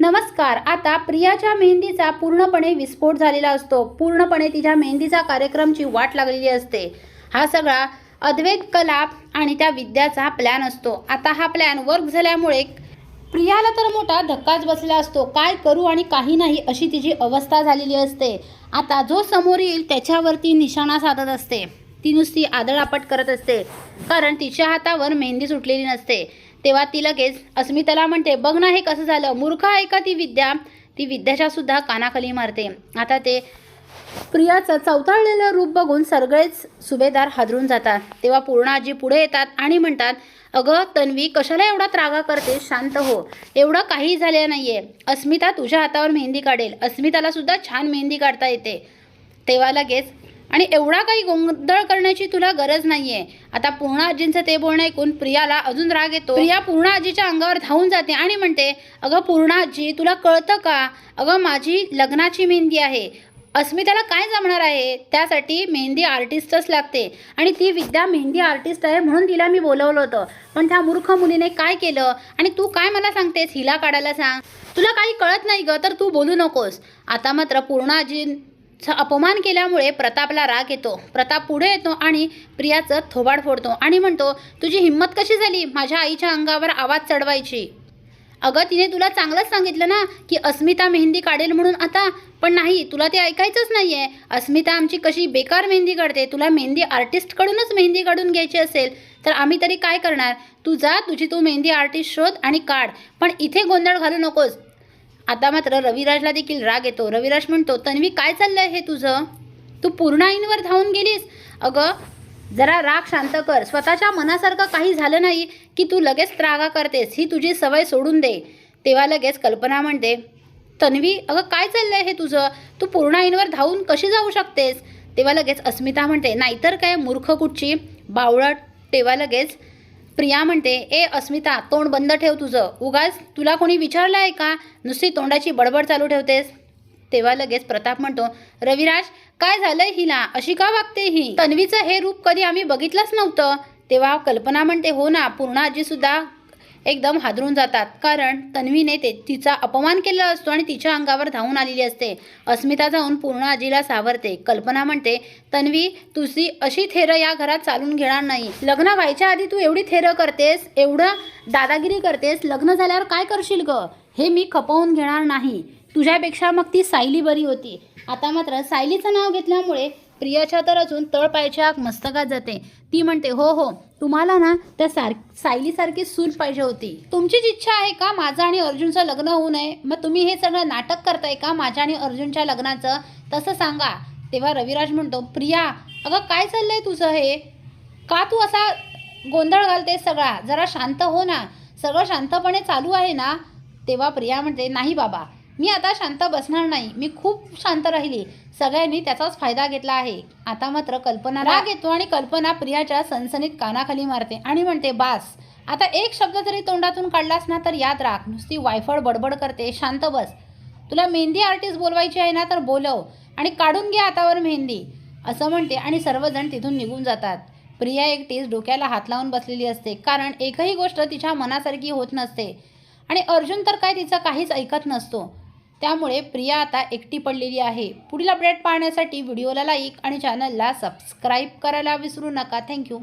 नमस्कार आता प्रियाच्या मेहंदीचा पूर्णपणे विस्फोट झालेला असतो. पूर्णपणे तिच्या मेहंदीचा कार्यक्रमची वाट लागलेली असते. हा सगळा अद्वैत कला आणि त्या विद्याचा प्लॅन असतो. आता हा प्लॅन वर्क झाल्यामुळे प्रियाला तर मोठा धक्काच बसला असतो. काय करू आणि काही नाही अशी तिची अवस्था झालेली असते. आता जो समोर येईल त्याच्यावरती निशाणा साधत असते. ती नुसती आदळापट करत असते. कारण तिच्या हातावर मेहंदी सुटलेली नसते. तेव्हा ती लगेच अस्मिताला म्हणते बघ ना हे कसं झालं? मूर्ख आहे का ती विद्या? ती विद्याच्या सुद्धा कानाखाली मारते. आता ते प्रियाचं चवताळलेलं रूप बघून सगळेच सुभेदार हादरून जातात. तेव्हा पूर्ण आजी पुढे येतात आणि म्हणतात अगं तन्वी कशाला एवढा त्रागा करते? शांत हो. एवढं काही झालेलं नाहीये. अस्मिता तुझ्या हातावर मेहंदी काढेल. अस्मिताला सुद्धा छान मेहंदी काढता येते. तेव्हा लगेच आणि एवढा काही गोंधळ करण्याची तुला गरज नाहीये. आता पूर्ण आजींचं ते बोलणं ऐकून प्रियाला अजून राग येतो. प्रिया पूर्ण आजीच्या अंगावर धावून जाते आणि म्हणते अगं पूर्ण आजी तुला कळतं का? अगं माझी लग्नाची मेहंदी आहे. अस्मिताला काय जमणार आहे? त्यासाठी मेहंदी आर्टिस्टच लागते. आणि ती विद्या मेहंदी आर्टिस्ट आहे म्हणून तिला मी बोलवलं होतं. पण त्या मूर्ख मुलीने काय केलं? आणि तू काय मला सांगतेस? हिला काढायला सांग. तुला काही कळत नाही ग तर तू बोलू नकोस. आता मात्र पूर्ण आजी अपमान केल्यामुळे प्रतापला राग येतो. प्रताप पुढे येतो आणि प्रियाचं थोबाड फोडतो आणि म्हणतो तुझी हिंमत कशी झाली? माझ्या आईच्या अंगावर आवाज चढवायची. अगं तिने तुला चांगलंच सांगितलं ना की अस्मिता मेहंदी काढेल म्हणून आता. पण नाही तुला ते ऐकायचंच नाही आहे अस्मिता आमची कशी बेकार मेहंदी काढते. तुला मेहंदी आर्टिस्टकडूनच मेहंदी काढून घ्यायची असेल तर आम्ही तरी काय करणार? तू जा तुझी तू मेहंदी आर्टिस्ट शोध आणि काढ. पण इथे गोंधळ घालू नकोस. आता मात्र रविराजला देखील राग येतो. रविराज म्हणतो तन्वी काय चाललं हे तुझं? तू पूर्ण आईंवर धावून गेलीस? अगं जरा राग शांत कर. स्वतःच्या मनासारखं काही झालं नाही की तू लगेच त्रागा करतेस. ही तुझी सवय सोडून दे. तेव्हा लगेच कल्पना म्हणते तन्वी अगं काय चाललंय हे तुझं? तू पूर्ण आईंवर धावून कशी जाऊ शकतेस? तेव्हा लगेच अस्मिता म्हणते नाहीतर काय मूर्ख कुठची? बावळट. तेव्हा लगेच प्रिया म्हणते ए अस्मिता तोंड बंद ठेव तुझं. उगाच तुला कोणी विचारलं आहे का? नुसती तोंडाची बडबड चालू ठेवतेस. तेव्हा लगेच प्रताप म्हणतो रविराज काय झालंय हिला? अशी का वागते ही? तन्वीचं हे रूप कधी आम्ही बघितलंच नव्हतं. तेव्हा कल्पना म्हणते हो ना पूर्ण आजी सुद्धा एकदम हादरून जातात. कारण तन्वीने ते तिचा अपमान केलेला असतो आणि तिच्या अंगावर धावून आलेली असते. अस्मिता जाऊन पूर्ण आजीला सावरते. कल्पना म्हणते तन्वी तुझी अशी थेरं या घरात चालून घेणार नाही. लग्न व्हायच्या आधी तू एवढी थेरं करतेस एवढं दादागिरी करतेस लग्न झाल्यावर काय करशील ग? हे मी खपवून घेणार नाही. तुझ्यापेक्षा मग ती सायली बरी होती. आता मात्र सायलीचं नाव घेतल्यामुळे प्रियाच्या तर अजून तळपायच्या आग मस्तकात जाते. ती म्हणते हो हो तुम्हाला ना त्या सार सायलीसारखी सून पाहिजे होती. तुमचीच इच्छा आहे का माझं आणि अर्जुनचं लग्न होऊ नये? मग तुम्ही हे सगळं नाटक करताय का माझ्या आणि अर्जुनच्या लग्नाचं? तसं सांगा. तेव्हा रविराज म्हणतो प्रिया अगं काय चाललंय तुझं हे? का तू असा गोंधळ घालते सगळा? जरा शांत हो ना. सगळं शांतपणे चालू आहे ना? तेव्हा प्रिया म्हणते नाही बाबा. मी आता शांत बसणार नाही. मी खूप शांत राहिली. सगळ्यांनी त्याचाच फायदा घेतला आहे. आता मात्र कल्पना राग येतो आणि कल्पना प्रियाच्या सनसनीत कानाखाली मारते आणि म्हणते बास आता एक शब्द जरी तोंडातून काढलास ना तर याद राख. नुसती वायफळ बडबड करते. शांत बस. तुला मेहंदी आर्टिस्ट बोलवायची आहे ना तर बोलव आणि काढून घे हातावर मेहंदी. असं म्हणते आणि सर्वजण तिथून निघून जातात. प्रिया एकटीच डोक्याला हात लावून बसलेली असते. कारण एकही गोष्ट तिच्या मनासारखी होत नसते. आणि अर्जुन तर काय तिचं काहीच ऐकत नसतो. त्यामुळे प्रिया आता एकटी पडलेली आहे. पुढील अपडेट पाहण्यासाठी व्हिडिओला लाईक आणि चॅनलला सबस्क्राईब करायला विसरू नका. थँक्यू